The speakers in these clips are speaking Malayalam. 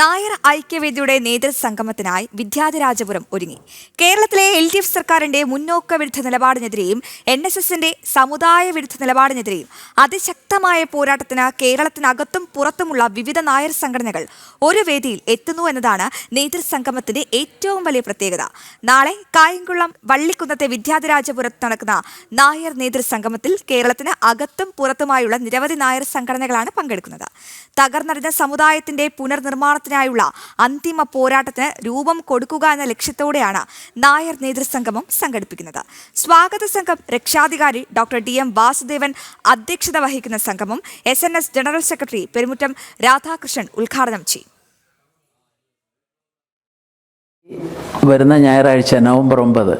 നായർ ഐക്യവേദിയുടെ നേതൃസംഗമത്തിനായി വിദ്യാധിരാജപുരം ഒരുങ്ങി. കേരളത്തിലെ എൽ ഡി എഫ് സർക്കാരിന്റെ മുന്നോക്ക വിരുദ്ധ നിലപാടിനെതിരെയും എൻ എസ് എസിന്റെ സമുദായ വിരുദ്ധ നിലപാടിനെതിരെയും അതിശക്തമായ പോരാട്ടത്തിന് കേരളത്തിനകത്തും പുറത്തുമുള്ള വിവിധ നായർ സംഘടനകൾ ഒരു വേദിയിൽ എത്തുന്നു എന്നതാണ് നേതൃസംഗമത്തിന്റെ ഏറ്റവും വലിയ പ്രത്യേകത. നാളെ കായംകുളം വള്ളിക്കുന്നത്തെ വിദ്യാധിരാജപുരത്ത് നടക്കുന്ന നായർ നേതൃസംഗമത്തിൽ കേരളത്തിന് അകത്തും പുറത്തുമായുള്ള നിരവധി നായർ സംഘടനകളാണ് പങ്കെടുക്കുന്നത്. തകർന്നറിഞ്ഞ സമുദായത്തിന്റെ പുനർനിർമ്മാണത്തിനായുള്ള അന്തിമ പോരാട്ടത്തിന് രൂപം കൊടുക്കുക എന്ന ലക്ഷ്യത്തോടെയാണ് നായർ നേതൃസംഗമം സംഘടിപ്പിക്കുന്നത്. സ്വാഗത സംഘം രക്ഷാധികാരി ഡോക്ടർ ഡി എം വാസുദേവൻ അധ്യക്ഷത വഹിക്കുന്ന സംഗമം S N S general secretary Perumuttam Radhakrishnan ഉദ്ഘാടനം ചെയ്യും. വരുന്ന ഞായറാഴ്ച നവംബർ ഒമ്പത്.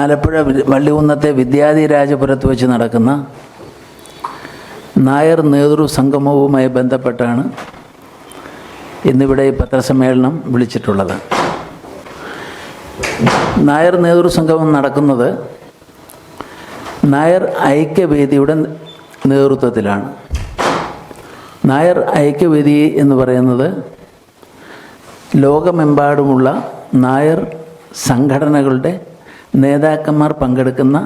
ആലപ്പുഴ വള്ളികുന്നത്തെ വിദ്യാധിരാജപുരത്ത് വെച്ച് നടക്കുന്ന നായർ നേതൃ സംഗമവുമായി ബന്ധപ്പെട്ടാണ് ഇന്നിവിടെ പത്രസമ്മേളനം വിളിച്ചിട്ടുള്ളത്. നായർ നേതൃ സംഗമം നടക്കുന്നത് നായർ ഐക്യവേദിയുടെ നേതൃത്വത്തിലാണ്. നായർ ഐക്യവേദി എന്ന് പറയുന്നത് ലോകമെമ്പാടുമുള്ള നായർ സംഘടനകളുടെ നേതാക്കന്മാർ പങ്കെടുക്കുന്ന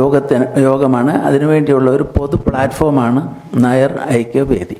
യോഗത്തിന് യോഗമാണ്. അതിനുവേണ്ടിയുള്ള ഒരു പൊതു പ്ലാറ്റ്ഫോമാണ് നായർ ഐക്യവേദി.